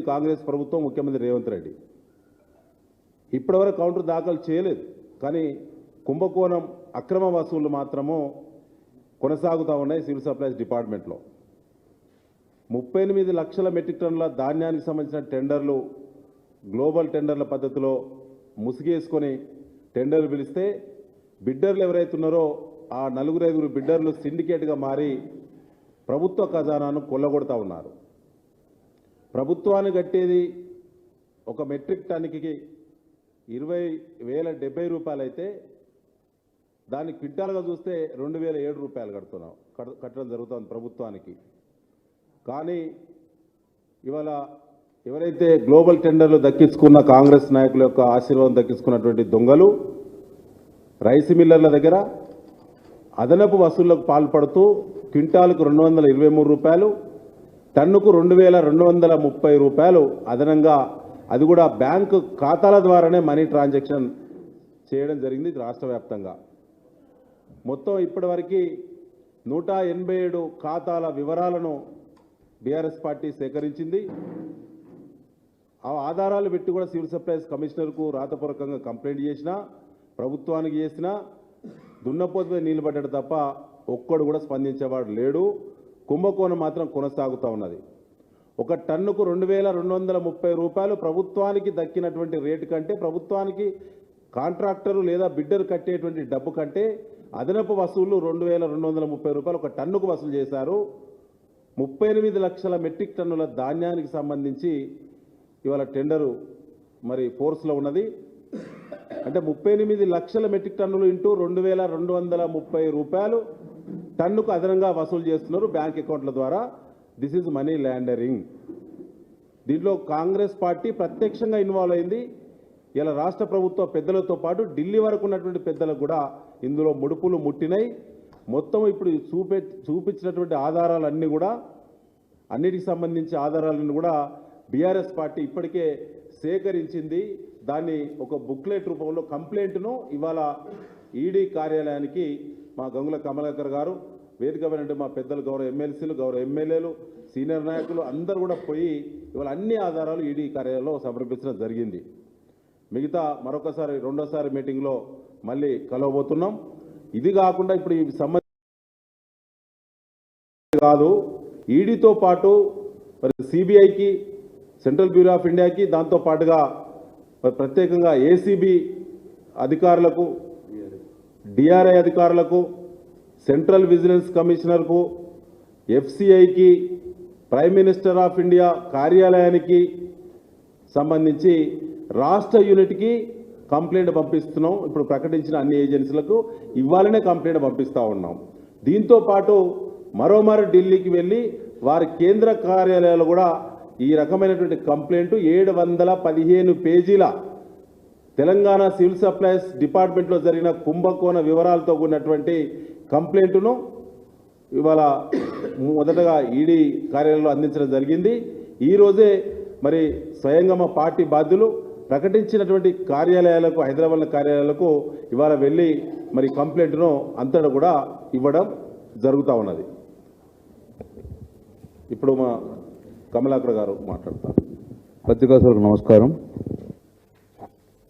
కాంగ్రెస్ ప్రభుత్వం ముఖ్యమంత్రి రేవంత్ రెడ్డి. ఇప్పటివరకు కౌంటర్ దాఖలు చేయలేదు. కానీ కుంభకోణం అక్రమ వసూళ్ళు మాత్రము కొనసాగుతూ ఉన్నాయి సివిల్ సప్లైస్ డిపార్ట్మెంట్లో. ముప్పై ఎనిమిది లక్షల మెట్రిక్ టన్నుల ధాన్యానికి సంబంధించిన టెండర్లు గ్లోబల్ టెండర్ల పద్ధతిలో ముసిగేసుకొని టెండర్లు పిలిస్తే బిడ్డర్లు ఎవరైతే ఉన్నారో ఆ నలుగురు ఐదుగురు బిడ్డర్లు సిండికేట్గా మారి ప్రభుత్వ ఖజానాను కొల్లగొడతా ఉన్నారు. ప్రభుత్వాన్ని కట్టేది ఒక మెట్రిక్ టన్కి ఇరవై వేల డెబ్బై రూపాయలు అయితే దాన్ని క్వింటాలుగా చూస్తే రెండు వేల ఏడు రూపాయలు కడుతున్నాం. కట్టడం జరుగుతుంది ప్రభుత్వానికి. కానీ ఇవాళ ఎవరైతే గ్లోబల్ టెండర్లు దక్కించుకున్న కాంగ్రెస్ నాయకుల యొక్క ఆశీర్వాదం దక్కించుకున్నటువంటి దొంగలు రైస్ మిల్లర్ల దగ్గర అదనపు వసూళ్ళకు పాల్పడుతూ క్వింటాల్కు రెండు వందల ఇరవై మూడు రూపాయలు టన్నుకు రెండు వేల రెండు వందల ముప్పై రూపాయలు. అదనంగా అది కూడా బ్యాంకు ఖాతాల ద్వారానే మనీ ట్రాన్సాక్షన్ చేయడం జరిగింది రాష్ట్ర వ్యాప్తంగా. మొత్తం ఇప్పటివరకు నూట ఎనభై ఏడు ఖాతాల వివరాలను బీఆర్ఎస్ పార్టీ సేకరించింది. ఆ ఆధారాలు పెట్టి కూడా సివిల్ సప్లైస్ కమిషనర్కు రాతపూర్వకంగా కంప్లైంట్ చేసినా ప్రభుత్వానికి చేసినా దున్నపోతుపై నీళ్ళు పడ్డాడు తప్ప ఒక్కడు కూడా స్పందించేవాడు లేడు. కుంభకోణం మాత్రం కొనసాగుతూ ఉన్నది. ఒక టన్నుకు రెండు వేల రెండు వందల ముప్పై రూపాయలు ప్రభుత్వానికి దక్కినటువంటి రేటు కంటే ప్రభుత్వానికి కాంట్రాక్టరు లేదా బిడ్డరు కట్టేటువంటి డబ్బు కంటే అదనపు వసూళ్ళు రెండు వేల రెండు వందల ముప్పై రూపాయలు ఒక టన్నుకు వసూలు చేశారు. ముప్పై ఎనిమిది లక్షల మెట్రిక్ టన్నుల ధాన్యానికి సంబంధించి ఇవాళ టెండరు మరి ఫోర్స్లో ఉన్నది. అంటే ముప్పై ఎనిమిది లక్షల మెట్రిక్ టన్నులు ఇంటూ రెండు వేల రెండు వందల ముప్పై రూపాయలు టన్నుకు అదనంగా వసూలు చేస్తున్నారు బ్యాంక్ అకౌంట్ల ద్వారా. దిస్ ఈజ్ మనీ ల్యాండరింగ్ దీంట్లో కాంగ్రెస్ పార్టీ ప్రత్యక్షంగా ఇన్వాల్వ్ అయింది. ఇలా రాష్ట్ర ప్రభుత్వ పెద్దలతో పాటు ఢిల్లీ వరకు ఉన్నటువంటి పెద్దలకు కూడా ఇందులో ముడుపులు ముట్టినాయి. మొత్తం ఇప్పుడు చూపే చూపించినటువంటి ఆధారాలన్నీ కూడా అన్నిటికి సంబంధించి ఆధారాలను కూడా బీఆర్ఎస్ పార్టీ ఇప్పటికే సేకరించింది. దాన్ని ఒక బుక్లెట్ రూపంలో కంప్లైంట్ను ఇవాళ ఈడీ కార్యాలయానికి మా గంగుల కమలాకర్ గారు వేదికమైనటువంటి మా పెద్దలు గౌరవ ఎమ్మెల్సీలు గౌరవ ఎమ్మెల్యేలు సీనియర్ నాయకులు అందరూ కూడా పోయి ఇవాళ అన్ని ఆధారాలు ఈడీ కార్యాలయంలో సమర్పించడం జరిగింది. మిగతా మరొకసారి రెండోసారి మీటింగ్లో మళ్ళీ కలవబోతున్నాం. ఇది కాకుండా ఇప్పుడు ఈ సంబంధ కాదు ఈడీతో పాటు మరి సిబిఐకి సెంట్రల్ బ్యూరో ఆఫ్ ఇండియాకి దాంతో పాటుగా ప్రత్యేకంగా ఏసీబీ అధికారులకు డిఆర్ఐ అధికారులకు సెంట్రల్ విజిలెన్స్ కమిషనర్కు ఎఫ్సిఐకి ప్రైమ్ మినిస్టర్ ఆఫ్ ఇండియా కార్యాలయానికి సంబంధించి రాష్ట్ర యూనిట్కి కంప్లైంట్ పంపిస్తున్నాం. ఇప్పుడు ప్రకటించిన అన్ని ఏజెన్సీలకు ఇవ్వాలనే కంప్లైంట్ పంపిస్తూ ఉన్నాం. దీంతో పాటు మరోమారు ఢిల్లీకి వెళ్ళి వారి కేంద్ర కార్యాలయాలు కూడా ఈ రకమైనటువంటి కంప్లైంట్ ఏడు వందల పదిహేను పేజీల తెలంగాణ సివిల్ సప్లైస్ డిపార్ట్మెంట్లో జరిగిన కుంభకోణ వివరాలతో కూడినటువంటి కంప్లైంట్ను ఇవాళ మొదటగా ఈడీ కార్యాలయంలో అందించడం జరిగింది. ఈరోజే మరి స్వయంగా మా పార్టీ బాధ్యులు ప్రకటించినటువంటి కార్యాలయాలకు హైదరాబాద్ కార్యాలయాలకు ఇవాళ వెళ్ళి మరి కంప్లైంట్ను అంతటా కూడా ఇవ్వడం జరుగుతూ ఉన్నది. ఇప్పుడు మా కమలాకర్ గారు మాట్లాడతారు. పత్రికా నమస్కారం.